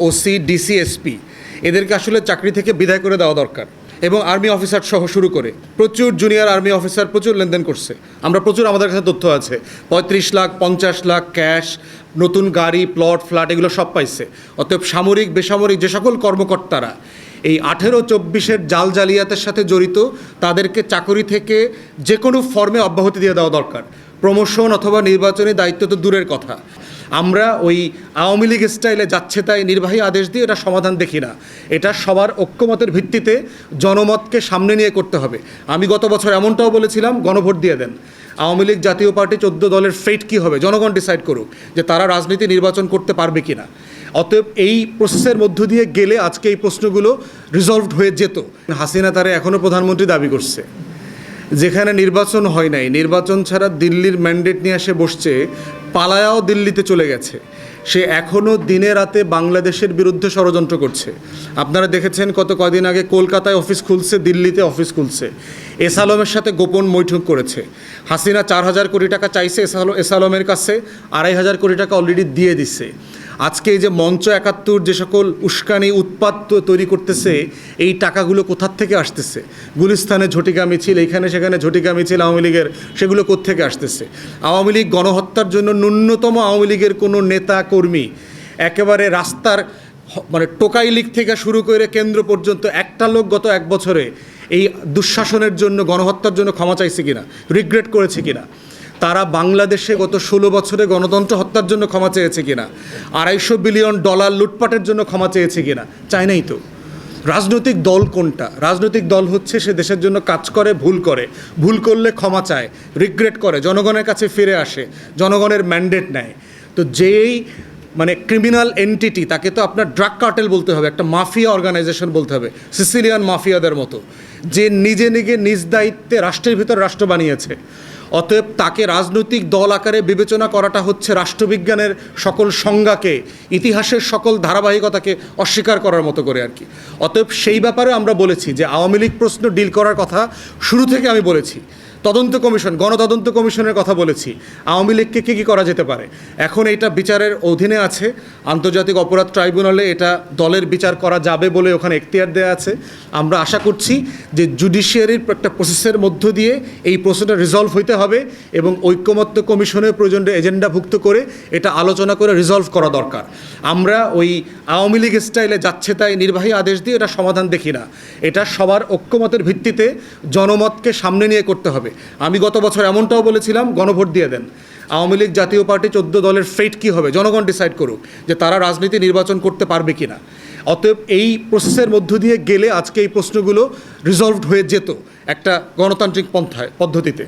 OC DC SP এদেরকে আসলে চাকরি থেকে বিদায় করে দেওয়া দরকার এবং আর্মি অফিসার সহ শুরু করে। প্রচুর জুনিয়র আর্মি অফিসার প্রচুর লেনদেন করছে। আমরা প্রচুর আমাদের কাছে তথ্য আছে। পঁয়ত্রিশ লাখ, পঞ্চাশ লাখ ক্যাশ নতুন গাড়ি প্লট ফ্ল্যাট এগুলো সব পাইছে। অতএব সামরিক, বেসামরিক যে সকল কর্মকর্তারা এই আঠেরো চব্বিশের জাল জালিয়াতের সাথে জড়িত, তাদেরকে চাকরি থেকে যে কোনো ফর্মে অব্যাহতি দিয়ে দেওয়া দরকার। প্রমোশন অথবা নির্বাচনী দায়িত্ব তো দূরের কথা। আমরা ওই আওয়ামী লীগ স্টাইলে যাচ্ছে তাই নির্বাহী আদেশ দিয়ে এটা সমাধান দেখি না। এটা সবার ঐক্যমতের ভিত্তিতে জনমতকে সামনে নিয়ে করতে হবে। আমি গত বছর এমনটাও বলেছিলাম, গণভোট দিয়ে দেন। আওয়ামী লীগ জাতীয় পার্টি চোদ্দ দলের ফেট কী হবে? জনগণ ডিসাইড করুক যে তারা রাজনীতি নির্বাচন করতে পারবে কি না। অতএব এই প্রসেসের মধ্য দিয়ে গেলে আজকে এই প্রশ্নগুলো রিজলভড হয়ে যেত। হাসিনা তারা এখনও প্রধানমন্ত্রী দাবি করছে। যেখানে নির্বাচন হয় নাই, নির্বাচন ছাড়া দিল্লির ম্যান্ডেট নিয়ে এসে বসছে পালায়াও দিল্লিতে চলে গেছে। সে এখনও দিনে রাতে বাংলাদেশের বিরুদ্ধে ষড়যন্ত্র করছে। আপনারা দেখেছেন কত কদিন আগে কলকাতায় অফিস খুলছে, দিল্লিতে অফিস খুলছে। এস আলমের সাথে গোপন বৈঠক করেছে। হাসিনা চার হাজার কোটি টাকা চাইছে এস আলম এস আলমের কাছে, আড়াই হাজার কোটি টাকা অলরেডি দিয়ে দিছে আজকে এই যে মঞ্চ একাত্তর যে সকল উস্কানি, উৎপাত তৈরি করতেছে, এই টাকাগুলো কোথার থেকে আসতেছে? গুলিস্তানে ঝটিকা মিছিল এইখানে সেখানে ঝটিকা মিছিল আওয়ামী লীগের, সেগুলো কোত্থেকে আসতেছে? আওয়ামী লীগ গণহত্যার জন্য ন্যূনতম আওয়ামী লীগের কোনো নেতা, কর্মী, একেবারে রাস্তার মানে টোকাই লীগ থেকে শুরু করে কেন্দ্র পর্যন্ত একটা লোক গত এক বছরে এই দুঃশাসনের জন্য, গণহত্যার জন্য ক্ষমা চাইছে কিনা রিগ্রেট করেছে কিনা, তারা বাংলাদেশে গত ষোলো বছরে গণতন্ত্র হত্যার জন্য ক্ষমা চেয়েছে কিনা, আড়াইশো বিলিয়ন ডলার লুটপাটের জন্য ক্ষমা চেয়েছে কিনা চায় নাই তো। রাজনৈতিক দল কোনটা? রাজনৈতিক দল হচ্ছে সে দেশের জন্য কাজ করে, ভুল করে। ভুল করলে ক্ষমা চায় রিগ্রেট করে, জনগণের কাছে ফিরে আসে, জনগণের ম্যান্ডেট নেয়। তো যেই মানে ক্রিমিনাল এন্টিটি তাকে তো আপনার ড্রাগ কার্টেল বলতে হবে, একটা মাফিয়া অর্গানাইজেশন বলতে হবে সিসিলিয়ান মাফিয়াদের মতো, যে নিজে নিজে নিজ দায়িত্বে রাষ্ট্রের ভিতর রাষ্ট্র বানিয়েছে। অতএব তাকে রাজনৈতিক দল আকারে বিবেচনা করাটা হচ্ছে রাষ্ট্রবিজ্ঞানের সকল সংজ্ঞাকে, ইতিহাসের সকল ধারাবাহিকতাকে অস্বীকার করার মতো করে আর কি। অতএব সেই ব্যাপারে আমরা বলেছি যে আওয়ামী লীগ প্রশ্ন ডিল করার কথা শুরু থেকে আমি বলেছি। তদন্ত কমিশন, গণতদন্ত কমিশনের কথা বলেছি। আওয়ামী লীগকে কী কী করা যেতে পারে? এখন এটা বিচারের অধীনে আছে। আন্তর্জাতিক অপরাধ ট্রাইব্যুনালে এটা দলের বিচার করা যাবে বলে ওখানে এখতিয়ার দেওয়া আছে। আমরা আশা করছি যে জুডিশিয়ারির একটা প্রসেসের মধ্য দিয়ে এই প্রশ্নটা রিজলভ হইতে হবে এবং ঐক্যমত্য কমিশনের প্রয়োজনে এজেন্ডাভুক্ত করে এটা আলোচনা করে রিজলভ করা দরকার। আমরা ওই আওয়ামী লীগ স্টাইলে যাচ্ছে তাই নির্বাহী আদেশ দিয়ে এটা সমাধান দেখি না। এটা সবার ঐক্যমতের ভিত্তিতে জনমতকে সামনে নিয়ে করতে হবে। আমি গত বছর এমনটাও বলেছিলাম, গণভোট দিয়ে দেন। আওয়ামী লীগ জাতীয় পার্টি চোদ্দ দলের ফেট কী হবে? জনগণ ডিসাইড করুক যে তারা রাজনীতি নির্বাচন করতে পারবে কি না অতএব এই প্রসেসের মধ্য দিয়ে গেলে আজকে এই প্রশ্নগুলো রিজলভড হয়ে যেত একটা গণতান্ত্রিক পন্থায়, পদ্ধতিতে।